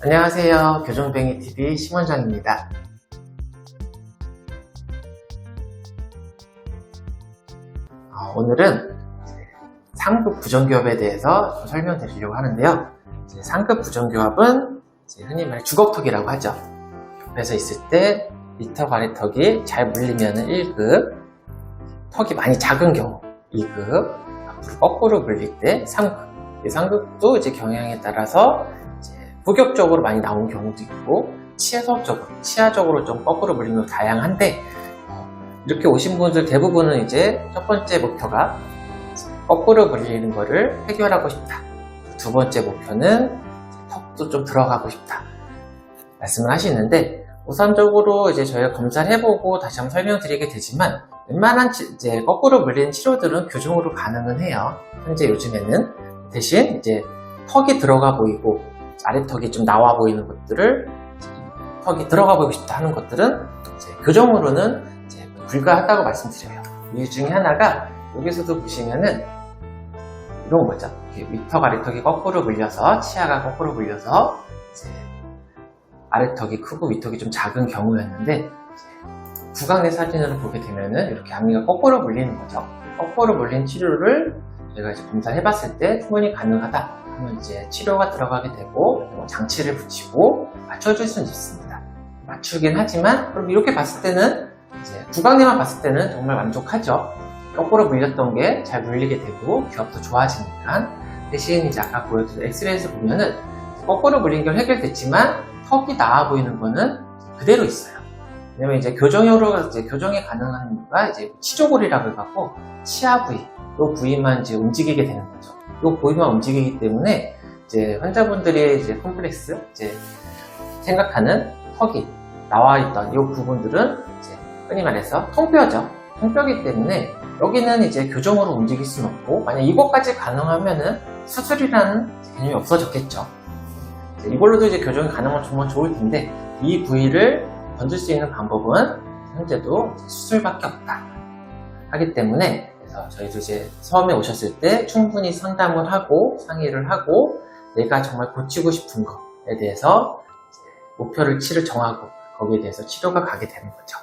안녕하세요. 교정뱅이TV 심원장입니다. 어, 오늘은 상급 부정교합에 대해서 좀 설명드리려고 하는데요. 상급 부정교합은 흔히 말해 주걱턱이라고 하죠. 옆에서 있을 때 리터 가래턱이 잘 물리면 1급, 턱이 많이 작은 경우 2급, 앞으로 거꾸로 물릴 때 3급. 이 3급도 이제 경향에 따라서 이제 부격적으로 많이 나온 경우도 있고 치아적으로, 치아적으로 좀 거꾸로 경우 다양한데 어, 이렇게 오신 분들 대부분은 이제 첫 번째 목표가 거꾸로 물리는 거를 해결하고 싶다. 두 번째 목표는 턱도 좀 들어가고 싶다. 말씀을 하시는데 우선적으로 이제 저희가 검사를 해보고 다시 한번 설명드리게 되지만 웬만한 치- 이제 거꾸로 물리는 치료들은 교정으로 가능은 해요. 현재 요즘에는 대신 이제 턱이 들어가 보이고 아래턱이 좀 나와 보이는 것들을 턱이 들어가 보이고 싶다 하는 것들은 이제 교정으로는 이제 불가하다고 말씀드려요. 이유 중에 하나가 여기서도 보시면은 이런 거죠. 위턱 아래턱이 거꾸로 물려서 치아가 거꾸로 물려서 이제 아래턱이 크고 위턱이 좀 작은 경우였는데 구강내 사진으로 보게 되면은 이렇게 앞니가 거꾸로 물리는 거죠. 거꾸로 물린 치료를 저희가 이제 검사를 해봤을 때 충분히 가능하다 하면 이제 치료가 들어가게 되고 뭐 장치를 붙이고 맞춰줄 수는 있습니다. 맞추긴 하지만 그럼 이렇게 봤을 때는 이제 구강내만 봤을 때는 정말 만족하죠. 거꾸로 물렸던 게 잘 물리게 되고 기업도 좋아지니까 대신 이제 아까 보여드린 엑스레이에서 보면은 거꾸로 물린 게 해결됐지만 턱이 나와 보이는 거는 그대로 있어요. 왜냐면 이제 교정으로 이제 교정이 가능한 이유가 이제 치조골이라고 해갖고 치아 부위, 이 부위만 이제 움직이게 되는 거죠. 이 부위만 움직이기 때문에 이제 환자분들이 이제 컴플렉스, 이제 생각하는 턱이 나와 있던 이 부분들은 이제 흔히 말해서 통뼈죠. 통뼈기 때문에 여기는 이제 교정으로 움직일 수는 없고 만약 이것까지 가능하면은 수술이라는 개념이 없어졌겠죠. 이걸로도 이제 교정이 가능하면 정말 좋을 텐데 이 부위를 건질 수 있는 방법은 현재도 수술밖에 없다. 하기 때문에 그래서 저희도 이제 처음에 오셨을 때 충분히 상담을 하고 상의를 하고 내가 정말 고치고 싶은 것에 대해서 목표를 치를 정하고 거기에 대해서 치료가 가게 되는 거죠.